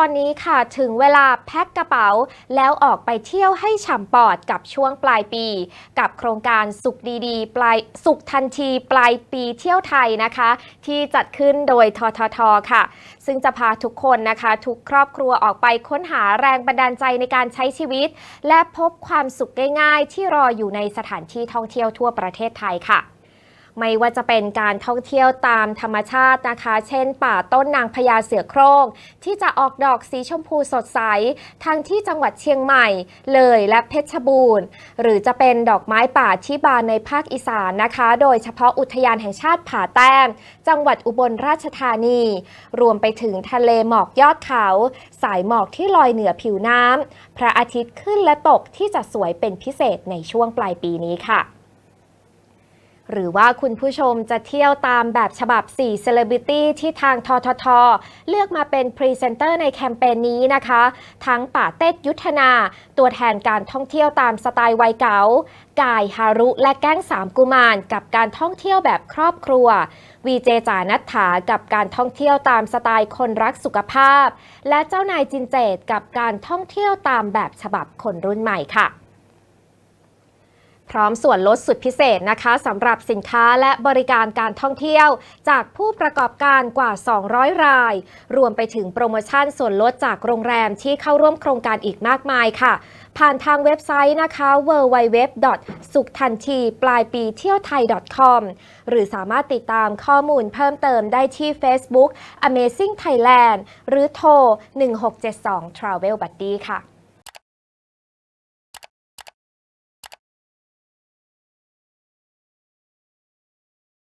อนนี้ค่ะถึงเวลาแพ็คกระเป๋า แล้วออกไปเที่ยวให้ฉ่ำปอดกับช่วงปลายปี กับโครงการสุขดีๆ ปลายสุขทันทีปลายปีเที่ยวไทยนะคะ ที่จัดขึ้นโดยทททค่ะ ซึ่งจะพาทุกคนนะคะ ทุกครอบครัวออกไปค้นหาแรงบันดาลใจในการใช้ชีวิต และพบความสุขง่ายๆ ที่รออยู่ในสถานที่ท่องเที่ยวทั่วประเทศไทยค่ะ ไม่ว่าจะเป็นการท่องเที่ยวตามธรรมชาตินะคะ เช่น ป่าต้นนางพญาเสือโคร่งที่จะออกดอกสีชมพูสดใส ทั้งที่จังหวัดเชียงใหม่ เลยและเพชรบูรณ์ หรือจะเป็นดอกไม้ป่าที่บานในภาคอีสานนะคะ โดยเฉพาะอุทยานแห่งชาติผาแต้ม จังหวัดอุบลราชธานี รวมไปถึงทะเลหมอกยอดเขา สายหมอกที่ลอยเหนือผิวน้ำพระอาทิตย์ขึ้นและตกที่จะสวยเป็นพิเศษในช่วงปลายปีนี้ค่ะ หรือว่าคุณผู้ชมจะเที่ยวตามแบบฉบับ 4 Celebrity ที่ทางททท เลือกมาเป็นพรีเซนเตอร์ในแคมเปญนี้นะคะ ทั้งป่าเต็ดยุทธนา ตัวแทนการท่องเที่ยวตามสไตล์วัยเก๋ากายฮารุและแก้งสามกุมารกับการท่องเที่ยวแบบครอบครัววีเจจานัทถากับการท่องเที่ยวตามสไตล์คนรักสุขภาพ และเจ้านายจินเจตกับการท่องเที่ยวตามแบบฉบับคนรุ่นใหม่ค่ะ พร้อมส่วนลดสุดพิเศษนะคะสำหรับสินค้าและบริการการท่องเที่ยว จากผู้ประกอบการกว่า 200 ราย รวมไปถึงโปรโมชั่นส่วนลดจากโรงแรมที่เข้าร่วมโครงการอีกมากมายค่ะ ผ่านทางเว็บไซต์นะคะ www. สุขทันทีปลายปีเที่ยวไทย .com หรือสามารถติดตามข้อมูลเพิ่มเติมได้ที่ Facebook Amazing Thailand หรือโทร 1672 Travel Buddy ค่ะ